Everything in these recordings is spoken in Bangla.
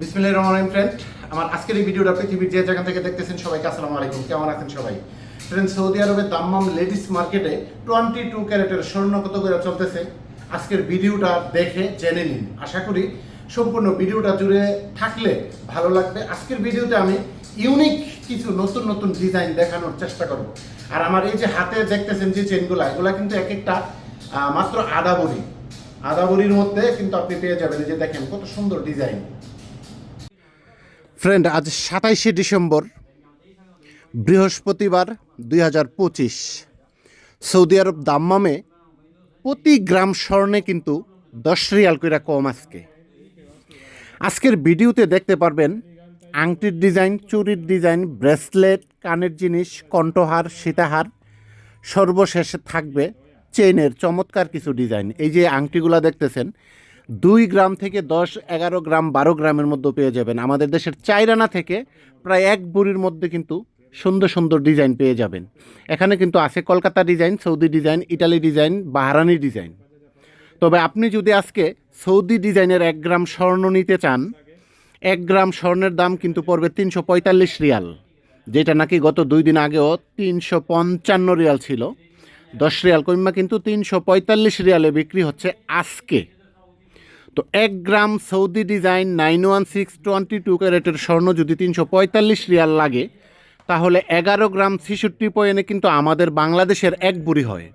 বিসমিল্লাহ রহমান ফ্রেন্ড আমার আজকের এই ভিডিওটা পৃথিবীর যে জায়গা থেকে দেখতেছেন সবাইকে আসসালামু আলাইকুম। কেমন আছেন সবাই? ফ্রেন্ড সৌদি আরবের দাম্মাম লেডিস মার্কেটে টোয়েন্টি টু ক্যারেটের স্বর্ণ কত করে চলতেছে? আজকের ভিডিওটা দেখে জেনে নিন। আশা করি সম্পূর্ণ ভিডিওটা জুড়ে থাকলে ভালো লাগবে। আজকের ভিডিওতে আমি ইউনিক কিছু নতুন নতুন ডিজাইন দেখানোর চেষ্টা করব। আর আমার এই যে হাতে দেখতেছেন যে চেনগুলা এগুলা কিন্তু এক একটা মাত্র আদা বড়ি। আদা বড়ির মধ্যে কিন্তু আপনি পেয়ে যাবেন যে দেখেন কত সুন্দর ডিজাইন ফ্রেন্ড, আজ সাতাইশে ডিসেম্বর, বৃহস্পতিবার দুই হাজার পঁচিশ। সৌদি আরব দাম্মামে প্রতি গ্রাম স্বর্ণে কিন্তু দশ রিয়াল কইরা কম আজকে। আজকের ভিডিওতে দেখতে পারবেন আংটির ডিজাইন, চুরির ডিজাইন, ব্রেসলেট, কানের জিনিস, কণ্ঠহার, সীতাহার, সর্বশেষে থাকবে চেইনের চমৎকার কিছু ডিজাইন। এই যে আংটিগুলো দেখতেছেন দুই গ্রাম থেকে দশ, এগারো গ্রাম, বারো গ্রামের মধ্যে পেয়ে যাবেন। আমাদের দেশের চাইরানা থেকে প্রায় এক বুড়ির মধ্যে কিন্তু সুন্দর সুন্দর ডিজাইন পেয়ে যাবেন। এখানে কিন্তু আছে Kolkata design, Saudi design, Italy design, Bahraini design. তবে আপনি যদি আজকে সৌদি ডিজাইনের এক গ্রাম স্বর্ণ নিতে চান, এক গ্রাম স্বর্ণের দাম কিন্তু পড়বে তিনশো পঁয়তাল্লিশ রিয়াল, যেটা নাকি গত দুই দিন আগেও তিনশো পঞ্চান্ন রিয়াল ছিল। দশ রিয়াল কইমা কিন্তু তিনশো পঁয়তাল্লিশ রিয়ালে বিক্রি হচ্ছে আজকে। তো এক gram Saudi design nine one six twenty two ক্যারেটের স্বর্ণ যদি তিনশো পঁয়তাল্লিশ রিয়াল লাগে, তাহলে এগারো গ্রাম ছিষট্টি পয়েন্টে কিন্তু আমাদের বাংলাদেশের এক বুড়ি হয়।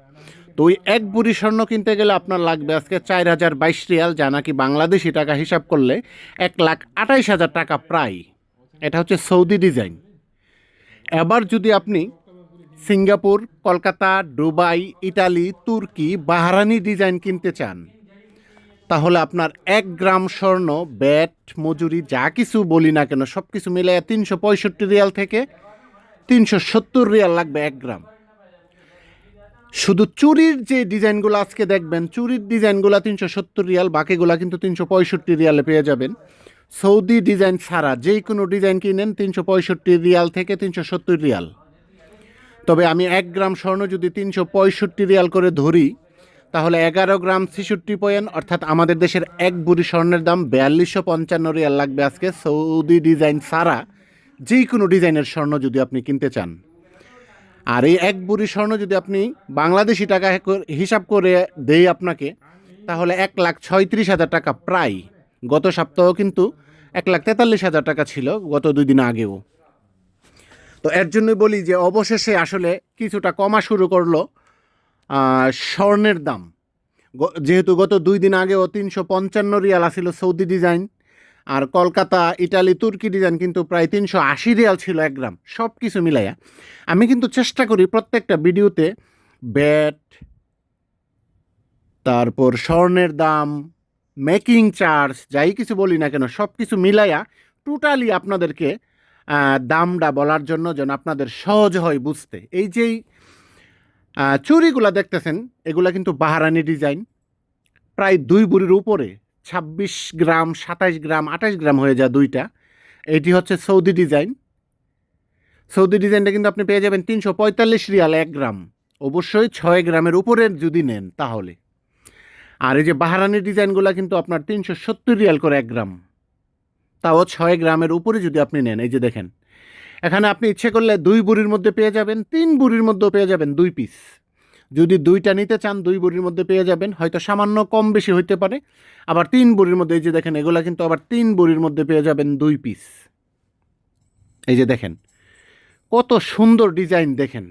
তো ওই এক বুড়ি স্বর্ণ কিনতে গেলে আপনার লাগবে আজকে চার হাজার বাইশ রিয়াল, যা নাকি বাংলাদেশি টাকা হিসাব করলে এক লাখ আঠাইশ হাজার টাকা প্রায়। এটা হচ্ছে সৌদি ডিজাইন। এবার যদি আপনি সিঙ্গাপুর, কলকাতা, দুবাই ইটালি তুর্কি বাহারানি ডিজাইন কিনতে চান তাহলে আপনার এক গ্রাম স্বর্ণ, ব্যাট, মজুরি, যা কিছু বলি না কেন সব কিছু মিলে তিনশো পঁয়ষট্টি রিয়াল থেকে তিনশো সত্তর রিয়াল লাগবে এক গ্রাম। শুধু চুরির যে ডিজাইনগুলো আজকে দেখবেন, চুরির ডিজাইনগুলো তিনশো সত্তর রিয়াল, বাকিগুলো কিন্তু তিনশো পঁয়ষট্টি রিয়ালে পেয়ে যাবেন। সৌদি ডিজাইন ছাড়া যে কোনো ডিজাইন কিনেন তিনশো পঁয়ষট্টি রিয়াল থেকে তিনশো সত্তর রিয়াল। তবে আমি এক গ্রাম স্বর্ণ যদি তিনশো পঁয়ষট্টি রিয়াল করে ধরি তাহলে এগারো গ্রাম ছেষট্টি পয়েন্ট, অর্থাৎ আমাদের দেশের এক বুড়ি স্বর্ণের দাম বিয়াল্লিশশো পঞ্চান্ন রিয়াল লাগবে আজকে সৌদি ডিজাইন ছাড়া যে কোনো ডিজাইনের স্বর্ণ যদি আপনি কিনতে চান। আর এই এক বুড়ি স্বর্ণ যদি আপনি বাংলাদেশি টাকা হিসাব করে দেই আপনাকে, তাহলে এক লাখ ছয়ত্রিশ হাজার টাকা প্রায়। গত সপ্তাহ কিন্তু এক লাখ তেতাল্লিশ হাজার টাকা ছিল, গত দুই দিন আগেও। তো এর জন্যই বলি যে, অবশেষে আসলে কিছুটা কমা শুরু করল। স্বর্ণের দাম। যেহেতু গত দুই দিন আগেও তিনশো পঞ্চান্ন রিয়াল আসিল সৌদি ডিজাইন, আর কলকাতা, ইটালি, তুর্কি ডিজাইন কিন্তু প্রায় তিনশো আশি রিয়াল ছিল এক গ্রাম সব কিছু মিলাইয়া। আমি কিন্তু চেষ্টা করি প্রত্যেকটা ভিডিওতে ব্যাট, তারপর স্বর্ণের দাম, মেকিং চার্জ, যাই কিছু বলি না কেন সব কিছু মিলাইয়া টোটালি আপনাদেরকে দামটা বলার জন্য যেন আপনাদের সহজ হয় বুঝতে। এই যেই আহ, চুড়িগুলা দেখতেছেন? এগুলা কিন্তু বাহারানি ডিজাইন। প্রায় দুই বুড়ির উপরে ছাব্বিশ গ্রাম সাতাইশ গ্রাম আঠাশ গ্রাম হয়ে যায় দুইটা। এটি হচ্ছে সৌদি ডিজাইন। সৌদি ডিজাইনটা কিন্তু আপনি পেয়ে যাবেন তিনশো পঁয়তাল্লিশ রিয়াল এক গ্রাম। অবশ্যই ছয় গ্রামের উপরে যদি নেন তাহলে। আর এই যে বাহারানি ডিজাইনগুলো কিন্তু আপনার তিনশো সত্তর রিয়াল করে এক গ্রাম। তাও ছয় গ্রামের উপরে যদি আপনি নেন এই যে দেখেন। এখানে আপনি ইচ্ছে করলে দুই বুড়ির মধ্যে পেয়ে যাবেন, তিন বুড়ির মধ্যেও পেয়ে যাবেন দুই পিস যদি দুইটা নিতে চান, দুই বুড়ির মধ্যে পেয়ে যাবেন, হয়তো সামান্য কম বেশি হইতে পারে। আবার তিন বুড়ির মধ্যে, এই যে দেখেন, এগুলা কিন্তু আবার তিন বুড়ির মধ্যে পেয়ে যাবেন দুই পিস এই যে দেখেন, কত সুন্দর ডিজাইন দেখেন।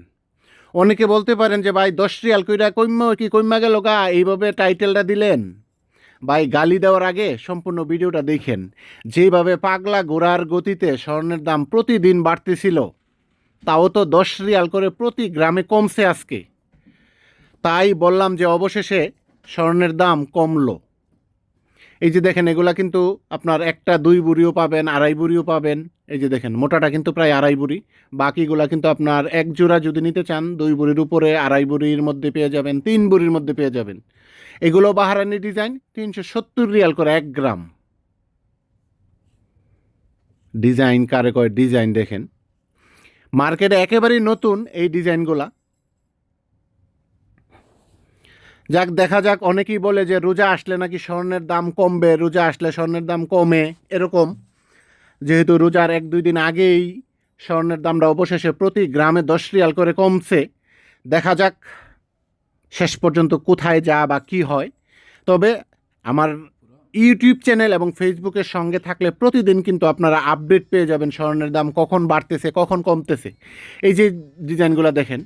অনেকে বলতে পারেন যে, ভাই, দশ রিয়াল কইরা কইমা কি কইমা গেল গা? এইভাবে টাইটেলটা দিলেন? ভাই, গালি দেওয়ার আগে সম্পূর্ণ ভিডিওটা দেখেন। যেভাবে পাগলা ঘোড়ার গতিতে স্বর্ণের দাম প্রতিদিন বাড়তেছিল, তাও তো দশ রিয়াল করে প্রতি গ্রামে কমছে আজকে। তাই বললাম যে অবশেষে স্বর্ণের দাম কমলো। এই যে দেখেন, এগুলা কিন্তু আপনার একটা দুই বুড়িও পাবেন, আড়াই বুড়িও পাবেন। এই যে দেখেন, মোটাটা কিন্তু প্রায় আড়াই বুড়ি। বাকিগুলা কিন্তু আপনার এক জোড়া যদি নিতে চান, দুই বুড়ির উপরে আড়াই বুড়ির মধ্যে পেয়ে যাবেন, তিন বুড়ির মধ্যে পেয়ে যাবেন। এগুলো বাহারানি ডিজাইন তিনশো সত্তর রিয়াল করে এক গ্রাম। ডিজাইন, কারে কয় ডিজাইন দেখেন। মার্কেটে একেবারেই নতুন এই ডিজাইনগুলা। যাক, দেখা যাক, অনেকেই বলে যে রোজা আসলে নাকি স্বর্ণের দাম কমবে, রোজা আসলে স্বর্ণের দাম কমে, এরকম। যেহেতু রোজার এক দুই দিন আগেই স্বর্ণের দামটা অবশেষে প্রতি গ্রামে দশ রিয়াল করে কমছে। দেখা যাক শেষ পর্যন্ত কোথায় যা বা কি হয়। তবে আমার ইউটিউব চ্যানেল এবং ফেসবুকের সঙ্গে থাকলে প্রতিদিন কিন্তু আপনারা আপডেট পেয়ে যাবেন স্বর্ণের দাম কখন বাড়তেছে, কখন কমতেছে। এই যে ডিজাইনগুলো দেখেন,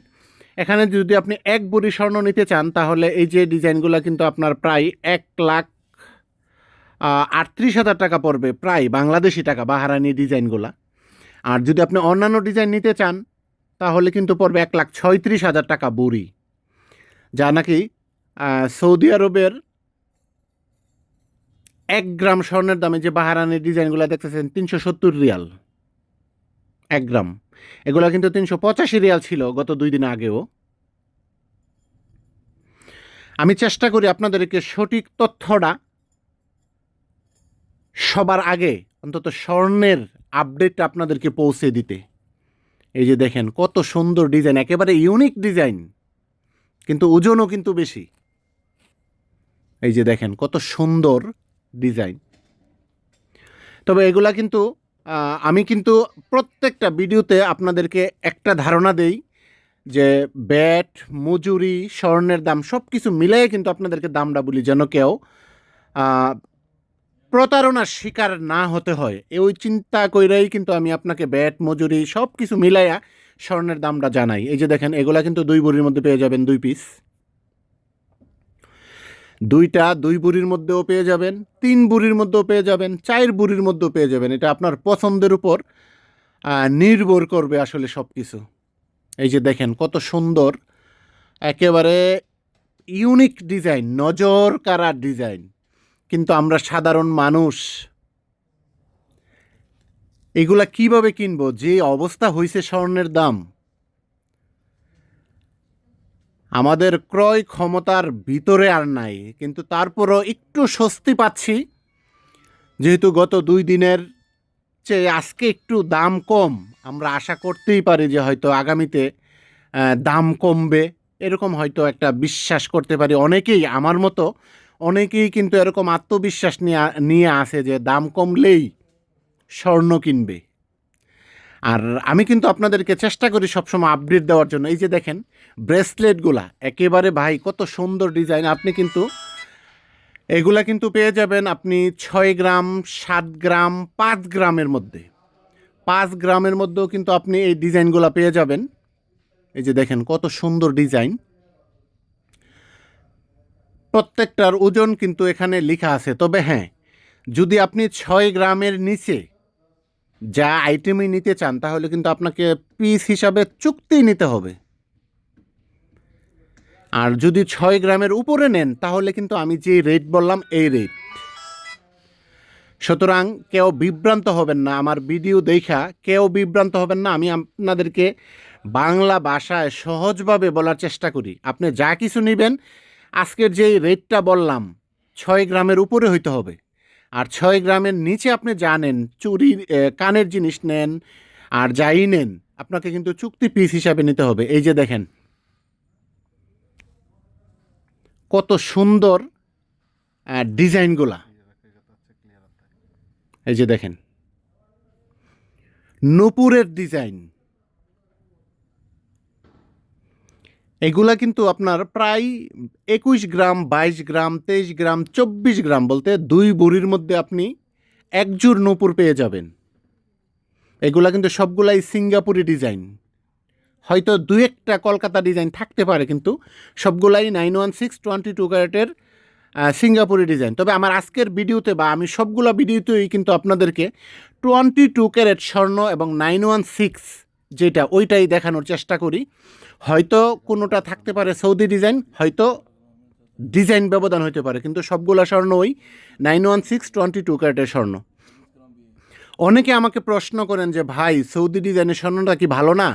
এখানে যদি আপনি এক বড়ি স্বর্ণ নিতে চান, তাহলে এই যে ডিজাইনগুলো কিন্তু আপনার প্রায় এক লাখ আটত্রিশ হাজার টাকা পড়বে, প্রায় বাংলাদেশি টাকা বাহারানি ডিজাইনগুলা। আর যদি আপনি অন্যান্য ডিজাইন নিতে চান, তাহলে কিন্তু পড়বে এক লাখ ছয়ত্রিশ হাজার টাকা বুড়ি। যা নাকি সৌদি আরবের এক গ্রাম স্বর্ণের দামে যে বাহারানের ডিজাইনগুলো দেখতেছেন, তিনশো সত্তর রিয়াল। এক গ্রাম। এগুলো কিন্তু তিনশো পঁচাশি রিয়াল ছিল গত দুই দিন আগেও। আমি চেষ্টা করি আপনাদেরকে সঠিক তথ্যটা সবার আগে, অন্তত স্বর্ণের আপডেটটা আপনাদেরকে পৌঁছে দিতে। এই যে দেখেন, কত সুন্দর ডিজাইন, একেবারে ইউনিক ডিজাইন। কিন্তু ওজনও কিন্তু বেশি। এই যে দেখেন, কত সুন্দর ডিজাইন। তবে এগুলা কিন্তু আমি কিন্তু প্রত্যেকটা ভিডিওতে আপনাদেরকে একটা ধারণা দেই যে ব্যাট, মজুরি, স্বর্ণের দাম সব কিছু মিলিয়ে কিন্তু আপনাদেরকে দামটা বলি যেন কেউ প্রতারণার শিকার না হতে হয়। এই চিন্তা কইরাই কিন্তু আমি আপনাকে ব্যাট, মজুরি সব কিছু মিলাইয়া স্বর্ণের দামটা জানাই। এই যে দেখেন, এগুলা কিন্তু দুই বুড়ির মধ্যে পেয়ে যাবেন দুই পিস দুইটা দুই বুড়ির মধ্যেও পেয়ে যাবেন, তিন বুড়ির মধ্যেও পেয়ে যাবেন, চার বুড়ির মধ্যেও পেয়ে যাবেন। এটা আপনার পছন্দের উপর নির্ভর করবে আসলে সব কিছু এই যে দেখেন, কত সুন্দর, একেবারে ইউনিক ডিজাইন নজর কারা ডিজাইন কিন্তু আমরা সাধারণ মানুষ এগুলা কীভাবে কিনবো? যে অবস্থা হয়েছে স্বর্ণের দাম। আমাদের ক্রয় ক্ষমতার ভিতরে আর নাই, কিন্তু তারপরও একটু স্বস্তি পাচ্ছি। যেহেতু গত দুই দিনের চেয়ে আজকে একটু দাম কম, আমরা আশা করতেই পারি যে হয়তো আগামীতে দাম কমবে। এরকম হয়তো একটা বিশ্বাস করতে পারি অনেকেই, আমার মতো অনেকেই কিন্তু এরকম আত্মবিশ্বাস নিয়ে নিয়ে আসে যে দাম কমলেই স্বর্ণ কিনবে। আর আমি কিন্তু আপনাদেরকে চেষ্টা করি সবসময় আপডেট দেওয়ার জন্য। এই যে দেখেন, ব্রেসলেটগুলা, একেবারে ভাই কত সুন্দর ডিজাইন। আপনি কিন্তু এগুলা কিন্তু পেয়ে যাবেন আপনি ছয় গ্রাম, সাত গ্রাম, পাঁচ গ্রামের মধ্যে। পাঁচ গ্রামের মধ্যেও কিন্তু আপনি এই ডিজাইনগুলো পেয়ে যাবেন। এই যে দেখেন, কত সুন্দর ডিজাইন। প্রত্যেকটার ওজন কিন্তু এখানে লেখা আছে। তবে হ্যাঁ যদি আপনি ছয় গ্রামের নিচে যা আইটেমই নিতে চান, তাহলে কিন্তু আপনাকে পিস হিসাবে চুক্তি নিতে হবে। আর যদি ছয় গ্রামের উপরে নেন, তাহলে কিন্তু আমি যে রেট বললাম, এই রেট সুতরাং কেউ বিভ্রান্ত হবেন না, আমার ভিডিও দেখা, কেউ বিভ্রান্ত হবেন না, আমি আপনাদেরকে বাংলা ভাষায় সহজভাবে বলার চেষ্টা করি। আপনি যা কিছু নেবেন, আজকের যেই রেটটা বললাম, ছয় গ্রামের উপরে হইতে হবে। আর ছয় গ্রামের নিচে আপনি জানেন চুরির কানের জিনিস নেন আর যাই নেন, আপনাকে কিন্তু চুক্তি পিস হিসাবে নিতে হবে। এই যে দেখেন, কত সুন্দর ডিজাইনগুলা। এই যে দেখেন, নূপুরের ডিজাইন। এগুলা কিন্তু আপনার প্রায় একুশ গ্রাম, বাইশ গ্রাম, তেইশ গ্রাম, চব্বিশ গ্রাম বলতে দুই বুড়ির মধ্যে আপনি একজোর নূপুর পেয়ে যাবেন। এগুলা কিন্তু সবগুলাই সিঙ্গাপুরি ডিজাইন। হয়তো দু একটা কলকাতা ডিজাইন থাকতে পারে, কিন্তু সবগুলাই nine one six twenty two ক্যারেটের সিঙ্গাপুরি ডিজাইন। তবে আমার আজকের ভিডিওতে বা আমি সবগুলো ভিডিওতেই কিন্তু আপনাদেরকে টোয়েন্টি টু ক্যারেট স্বর্ণ এবং নাইন ওয়ান সিক্স যেটা, ওইটাই দেখানোর চেষ্টা করি। হয়তো কোনোটা থাকতে পারে সৌদি ডিজাইন, হয়তো ডিজাইন ব্যবধান হতে পারে, কিন্তু সবগুলা স্বর্ণ ওই nine one six twenty two ক্যারেটের স্বর্ণ। অনেকে আমাকে প্রশ্ন করেন যে, ভাই, সৌদি ডিজাইনের স্বর্ণটা কি ভালো না?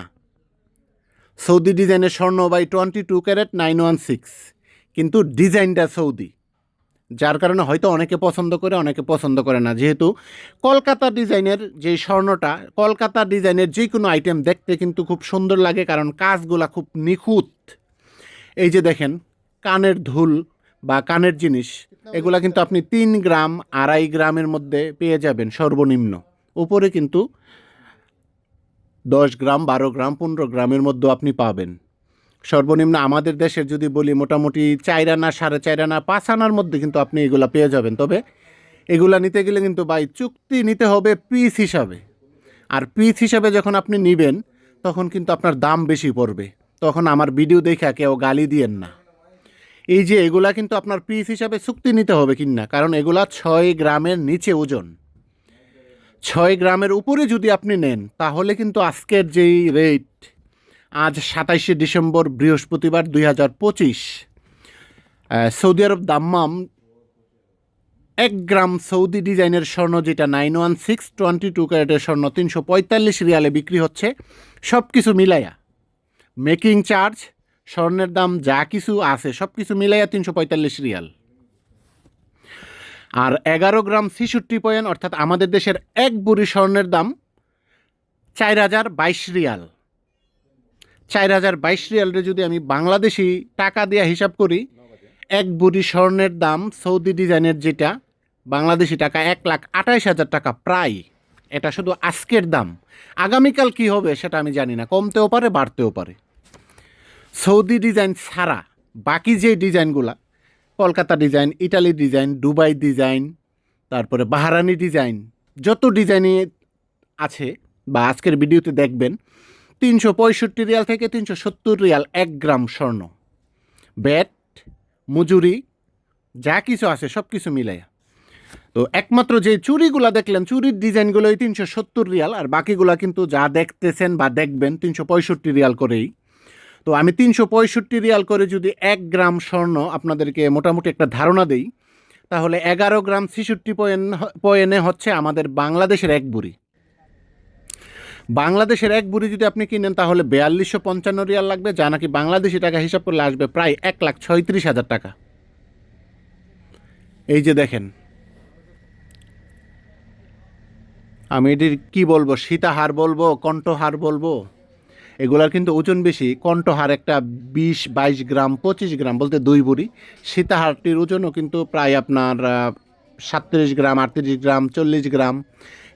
সৌদি ডিজাইনের স্বর্ণ by twenty two carat nine one six কিন্তু ডিজাইনটা সৌদি। যার কারণে হয়তো অনেকে পছন্দ করে, অনেকে পছন্দ করে না। যেহেতু কলকাতা ডিজাইনের যে স্বর্ণটা, কলকাতা ডিজাইনের যে কোনো আইটেম দেখতে কিন্তু খুব সুন্দর লাগে কারণ কাজগুলা খুব নিখুঁত। এই যে দেখেন, কানের ধুল বা কানের জিনিস, এগুলা কিন্তু আপনি তিন গ্রাম, আড়াই গ্রামের মধ্যে পেয়ে যাবেন সর্বনিম্ন। উপরে কিন্তু দশ গ্রাম, বারো গ্রাম, পনেরো গ্রামের মধ্যে আপনি পাবেন। সর্বনিম্ন আমাদের দেশের যদি বলি মোটামুটি চার আনা সাড়ে চার আনা পাঁচ আনার মধ্যে কিন্তু আপনি এগুলো পেয়ে যাবেন। তবে এগুলা নিতে গেলে কিন্তু বাই চুক্তি নিতে হবে পিস হিসাবে। আর পিস হিসাবে যখন আপনি নেবেন, তখন কিন্তু আপনার দাম বেশি পড়বে। তখন আমার ভিডিও দেখা কেউ গালি দিয়েন না। এই যে এগুলা কিন্তু আপনার পিস হিসাবে চুক্তি নিতে হবে কিনা, কারণ এগুলা ছয় গ্রামের নিচে ওজন। ছয় গ্রামের উপরে যদি আপনি নেন, তাহলে কিন্তু আজকের যেই রেট আজ সাতাইশে ডিসেম্বর বৃহস্পতিবার দুই হাজার পঁচিশ। সৌদি আরব দাম্মাম এক গ্রাম সৌদি ডিজাইনের স্বর্ণ, যেটা nine one six twenty two ক্যারেটের স্বর্ণ, তিনশো পঁয়তাল্লিশ রিয়ালে বিক্রি হচ্ছে। সব কিছু মিলাইয়া মেকিং চার্জ, স্বর্ণের দাম যা কিছু আছে সব কিছু মিলাইয়া তিনশো পঁয়তাল্লিশ রিয়াল। আর এগারো গ্রাম ছিষট্টি পয়েন্ট, অর্থাৎ আমাদের দেশের এক বুড়ি স্বর্ণের দাম চার হাজার বাইশ রিয়াল। চার হাজার বাইশ রিয়ালরে যদি আমি বাংলাদেশি টাকা দিয়ে হিসাব করি, এক বুড়ি স্বর্ণের দাম সৌদি ডিজাইনের যেটা, বাংলাদেশি টাকা এক লাখ আঠাইশ হাজার টাকা প্রায়। এটা শুধু আজকের দাম। আগামীকাল কি হবে সেটা আমি জানি না। কমতেও পারে, বাড়তেও পারে। সৌদি ডিজাইন ছাড়া বাকি যে ডিজাইনগুলা, Kolkata design, Italy design, Dubai design, তারপরে বাহারানি ডিজাইন, যত ডিজাইনে আছে বা আজকের ভিডিওতে দেখবেন তিনশো পঁয়ষট্টি রিয়াল থেকে তিনশো সত্তর রিয়াল এক গ্রাম স্বর্ণ। ব্যাট, মজুরি, যা কিছু আছে, সব কিছু মিলাইয়া। তো একমাত্র যে চুরিগুলা দেখলেন, চুরির ডিজাইনগুলোই তিনশো সত্তর রিয়াল, আর বাকিগুলা কিন্তু যা দেখতেছেন বা দেখবেন তিনশো পঁয়ষট্টি রিয়াল করেই। তো আমি তিনশো পঁয়ষট্টি রিয়াল করে যদি এক গ্রাম স্বর্ণ আপনাদেরকে মোটামুটি একটা ধারণা দেই, তাহলে এগারো গ্রাম ছেষট্টি পয়েন পয়েনে হচ্ছে আমাদের বাংলাদেশের এক বুড়ি। বাংলাদেশের এক বুড়ি যদি আপনি কিনেন, তাহলে বিয়াল্লিশশো পঞ্চান্ন রিয়াল লাগবে, যা নাকি বাংলাদেশি টাকা হিসাব করলে আসবে প্রায় এক লাখ ছয়ত্রিশ হাজার টাকা। এই যে দেখেন, আমি এটির কি বলব, সীতাহার বলব, কণ্ঠহার বলব? এগুলার কিন্তু ওজন বেশি, কণ্ঠহার একটা বিশ বাইশ গ্রাম, পঁচিশ গ্রাম বলতে দুই বুড়ি। সীতাহারটির ওজনও কিন্তু প্রায় আপনার সাতত্রিশ গ্রাম, আটত্রিশ গ্রাম, চল্লিশ গ্রাম।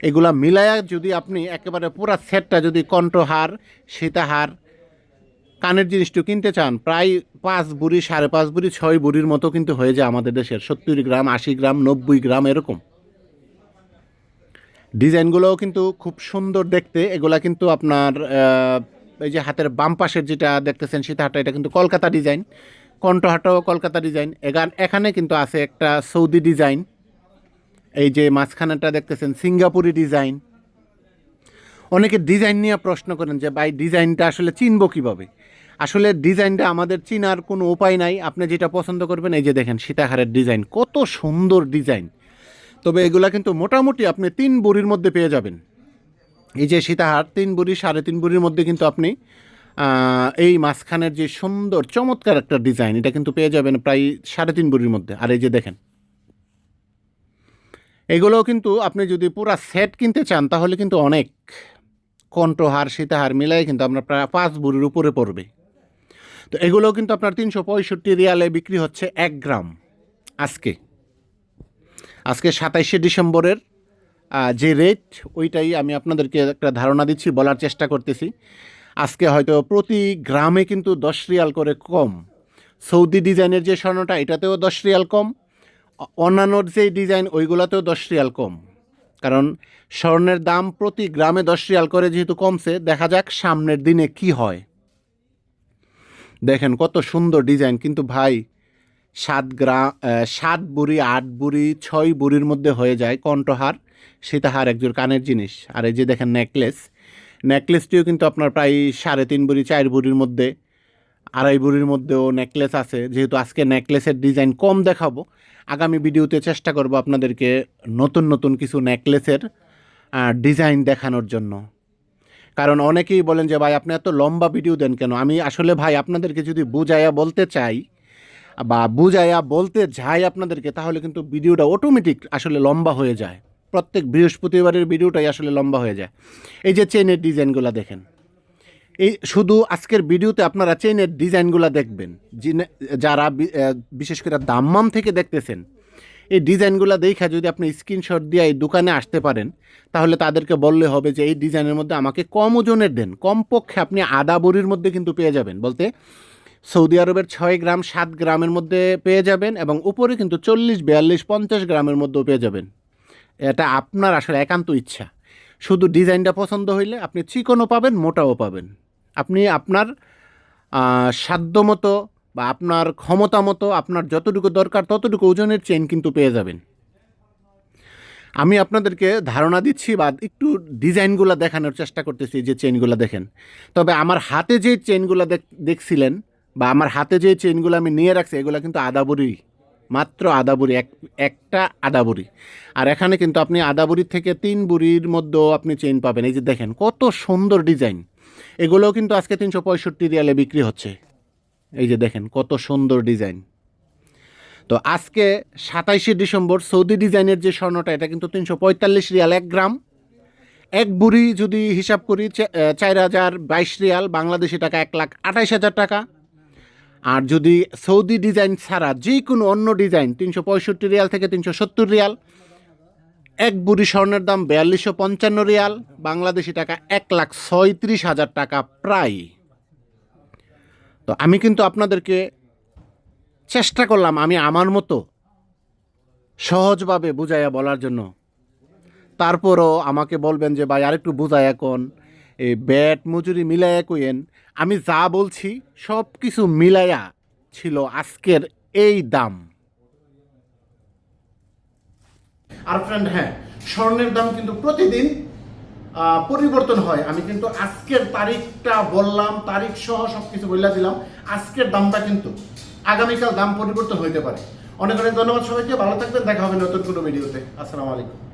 এগুলা মিলায়া যদি আপনি একেবারে পুরা সেটটা যদি কণ্ঠহার সীতাহার কানের জিনিসটা কিনতে চান, প্রায় পাঁচ বুড়ি, সাড়ে পাঁচ বুড়ি, ছয় বুড়ির মতো কিন্তু হয়ে যায় আমাদের দেশের। সত্তর গ্রাম, আশি গ্রাম, নব্বই গ্রাম এরকম। ডিজাইনগুলোও কিন্তু খুব সুন্দর দেখতে। এগুলা কিন্তু আপনার এই যে হাতের বাম পাশের যেটা দেখতেছেন সীতাহারটা এটা কিন্তু কলকাতা ডিজাইন। কণ্ঠহাটাও কলকাতা ডিজাইন। এখানে কিন্তু আছে একটা সৌদি ডিজাইন। এই যে মাঝখানেটা দেখতেছেন, সিঙ্গাপুরি ডিজাইন অনেকে ডিজাইন নিয়ে প্রশ্ন করেন যে, ভাই ডিজাইনটা আসলে চিনব কীভাবে? আসলে ডিজাইনটা আমাদের চিনার কোনো উপায় নাই। আপনি যেটা পছন্দ করবেন, এই যে দেখেন, সীতাহারের ডিজাইন কত সুন্দর ডিজাইন তবে এগুলা কিন্তু মোটামুটি আপনি তিন বুড়ির মধ্যে পেয়ে যাবেন। এই যে সীতাহার, তিন বুড়ি, সাড়ে তিন বুড়ির মধ্যে কিন্তু আপনি এই মাঝখানের যে সুন্দর, চমৎকার একটা ডিজাইন এটা কিন্তু পেয়ে যাবেন প্রায় সাড়ে তিন বুড়ির মধ্যে। আর এই যে দেখেন এগুলোও কিন্তু আপনি যদি পুরা সেট কিনতে চান, তাহলে কিন্তু অনেক কণ্ঠহার সীতাহার মিলাই কিন্তু আপনার প্রায় পাঁচ বুড়ির উপরে পড়বে। তো এগুলোও কিন্তু আপনার তিনশো পঁয়ষট্টি রিয়ালে বিক্রি হচ্ছে এক গ্রাম আজকে। আজকে সাতাইশে ডিসেম্বরের যে রেট ওইটাই আমি আপনাদেরকে একটা ধারণা দিচ্ছি, বলার চেষ্টা করতেছি। আজকে হয়তো প্রতি গ্রামে কিন্তু দশ রিয়াল করে কম। সৌদি ডিজাইনের যে স্বর্ণটা, এটাতেও দশ রিয়াল কম। অন্যান্য যে ডিজাইন ওইগুলোতেও দশ রিয়াল কম। কারণ স্বর্ণের দাম প্রতি গ্রামে দশ রিয়াল করে যেহেতু কমছে, দেখা যাক সামনের দিনে কি হয়। দেখেন কত সুন্দর ডিজাইন কিন্তু ভাই, সাত গ্রাম সাত বুড়ি, আট বুড়ি, ছয় বুড়ির মধ্যে হয়ে যায় কণ্ঠহার, সীতাহার একজোর কানের জিনিস। আর এই যে দেখেন নেকলেস নেকলেসটিও কিন্তু আপনার প্রায় সাড়ে তিন বুড়ি, চার বুড়ির মধ্যে আড়াই বুড়ির মধ্যেও নেকলেস আছে। যেহেতু আজকে নেকলেসের ডিজাইন কম দেখাবো, আগামী ভিডিওতে চেষ্টা করব আপনাদেরকে নতুন নতুন কিছু নেকলেসের ডিজাইন দেখানোর জন্য। কারণ অনেকেই বলেন যে, ভাই, আপনি এত লম্বা ভিডিও দেন কেন? আমি আসলে ভাই, আপনাদেরকে যদি বুঝাইয়া বলতে চাই, বা বুঝাইয়া বলতে যাই আপনাদেরকে, তাহলে কিন্তু ভিডিওটা অটোমেটিক আসলে লম্বা হয়ে যায়। প্রত্যেক বৃহস্পতিবারের ভিডিওটাই আসলে লম্বা হয়ে যায়। এই যে চেনের ডিজাইনগুলো দেখেন। এই শুধু আজকের ভিডিওতে আপনারা চেনের ডিজাইনগুলো দেখবেন। যারা বিশেষ করে দাম্মাম থেকে দেখতেছেন, এই ডিজাইনগুলো দেখা যদি আপনি স্ক্রিনশট দিয়ে এই দোকানে আসতে পারেন, তাহলে তাদেরকে বললে হবে যে এই ডিজাইনের মধ্যে আমাকে কম ওজনের দেন। কমপক্ষে আপনি আদা বড়ির মধ্যে কিন্তু পেয়ে যাবেন। বলতে সৌদি আরবের ছয় গ্রাম, সাত গ্রামের মধ্যে পেয়ে যাবেন এবং উপরে কিন্তু চল্লিশ, বিয়াল্লিশ, পঞ্চাশ গ্রামের মধ্যেও পেয়ে যাবেন। এটা আপনার আসলে একান্ত ইচ্ছা। শুধু ডিজাইনটা পছন্দ হইলে আপনি চিকনও পাবেন, মোটাও পাবেন। আপনি আপনার সাধ্য মতো বা আপনার ক্ষমতা মতো আপনার যতটুকু দরকার ততটুকু ওজনের চেন কিন্তু পেয়ে যাবেন। আমি আপনাদেরকে ধারণা দিচ্ছি বা একটু ডিজাইনগুলো দেখানোর চেষ্টা করতেছি যে চেনগুলো দেখেন। তবে আমার হাতে যে চেনগুলো দেখছিলেন বা আমার হাতে যে চেনগুলো আমি নিয়ে রাখছি এগুলো কিন্তু আদাবুরি, মাত্র আদাবুরি, এক, একটা আদাবুরি। আর এখানে কিন্তু আপনি আদাবুরির থেকে তিন বুড়ির মধ্যেও আপনি চেন পাবেন। এই যে দেখেন কত সুন্দর ডিজাইন। এগুলোও কিন্তু আজকে তিনশো পঁয়ষট্টি রিয়ালে বিক্রি হচ্ছে। এই যে দেখেন, কত সুন্দর ডিজাইন। তো আজকে সাতাইশে ডিসেম্বর সৌদি ডিজাইনের যে স্বর্ণটা, এটা কিন্তু তিনশো পঁয়তাল্লিশ রিয়াল এক গ্রাম। এক বুড়ি যদি হিসাব করি চার হাজার বাইশ রিয়াল, বাংলাদেশি টাকা এক লাখ আঠাইশ হাজার টাকা। আর যদি সৌদি ডিজাইন ছাড়া যে কোনো অন্য ডিজাইন, তিনশো পঁয়ষট্টি রিয়াল থেকে তিনশো সত্তর রিয়াল এক বুড়ি স্বর্ণের দাম বিয়াল্লিশশো পঞ্চান্ন রিয়াল, বাংলাদেশি টাকা এক লাখ ছয়ত্রিশ হাজার টাকা প্রায়। তো আমি কিন্তু আপনাদেরকে চেষ্টা করলাম আমি আমার মতো সহজভাবে বুঝাইয়া বলার জন্য। তারপরও আমাকে বলবেন যে, ভাই, আরেকটু বুঝাইয়া কোন। এই ব্যাট মজুরি মিলাইয়া কইয়েন। আমি যা বলছি সব কিছু মিলাইয়া ছিল আজকের এই দাম। আর ফ্রেন্ড হ্যাঁ স্বর্ণের দাম কিন্তু প্রতিদিন পরিবর্তন হয়। আমি কিন্তু আজকের তারিখটা বললাম, তারিখ সহ সবকিছু বলে দিলাম, আজকের দামটা কিন্তু আগামীকাল দাম পরিবর্তন হইতে পারে। অনেক অনেক ধন্যবাদ সবাইকে, ভালো থাকবেন, দেখা হবে নতুন কোনো ভিডিওতে। আসসালামু আলাইকুম।